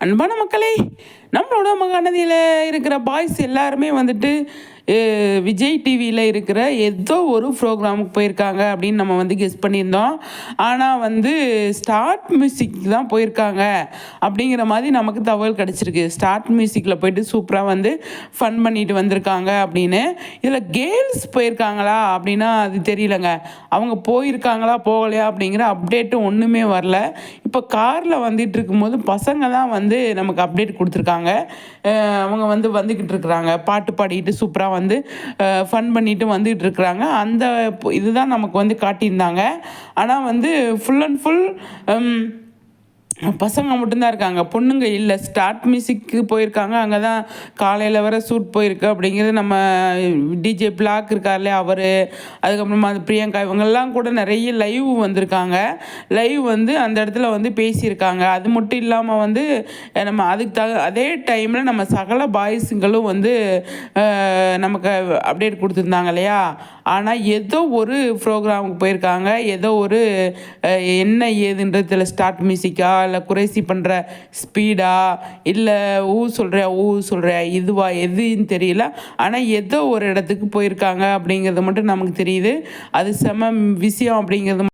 அன்பான மக்களே நம்மளோட மகாநதியில் இருக்கிற பாய்ஸ் எல்லாருமே வந்துட்டு விஜய் டிவியில் இருக்கிற ஏதோ ஒரு ப்ரோக்ராமுக்கு போயிருக்காங்க அப்படின்னு நம்ம வந்து கெஸ் பண்ணியிருந்தோம். ஆனால் வந்து ஸ்டார்ட் மியூசிக் தான் போயிருக்காங்க அப்படிங்கிற மாதிரி நமக்கு தகவல் கிடச்சிருக்கு. ஸ்டார்ட் மியூசிக்கில் போயிட்டு சூப்பராக வந்து ஃபன் பண்ணிட்டு வந்திருக்காங்க அப்படின்னு. இதில் கேர்ள்ஸ் போயிருக்காங்களா அப்படின்னா அது தெரியலங்க. அவங்க போயிருக்காங்களா போகலையா அப்படிங்கிற அப்டேட்டும் ஒன்றுமே வரல. இப்போ காரில் வந்துட்டு இருக்கும்போது பசங்க தான் வந்து நமக்கு அப்டேட் கொடுத்துருக்காங்க. அவங்க வந்து வந்துக்கிட்டு இருக்கிறாங்க. பாட்டு பாடிட்டு சூப்பராக வந்து ஃபன் பண்ணிட்டு வந்துட்டு இருக்கிறாங்க அந்த இதுதான் நமக்கு வந்து காட்டியிருந்தாங்க. ஆனால் வந்து ஃபுல் அண்ட் ஃபுல் பசங்க மட்டும்தான் இருக்காங்க. பொண்ணுங்க இல்லை. ஸ்டார்ட் மியூசிக்கு போயிருக்காங்க. அங்கே தான் காலையில் வர சூட் போயிருக்கு அப்படிங்கிறது நம்ம டிஜே பிளாக் இருக்கார்ல அவர். அதுக்கப்புறமா அது பிரியங்கா இவங்கெல்லாம் கூட நிறைய லைவ் வந்திருக்காங்க. லைவ் வந்து அந்த இடத்துல வந்து பேசியிருக்காங்க. அது மட்டும் இல்லாமல் வந்து நம்ம அதுக்கு த அதே டைமில் நம்ம சகல பாய்ஸுங்களும் வந்து நமக்கு அப்டேட் கொடுத்துருந்தாங்க இல்லையா? ஆனால் ஏதோ ஒரு ப்ரோக்ராமுக்கு போயிருக்காங்க. ஏதோ ஒரு என்ன ஏதுன்றதுல ஸ்டார்ட் மியூசிக்கா இல்லை குறைசி பண்ணுற ஸ்பீடா இல்லை ஊ சொல்கிற ஊ சொல்கிற இதுவா எதுன்னு தெரியல. ஆனால் ஏதோ ஒரு இடத்துக்கு போயிருக்காங்க அப்படிங்கிறது மட்டும் நமக்கு தெரியுது. அது செம விஷயம் அப்படிங்கிறது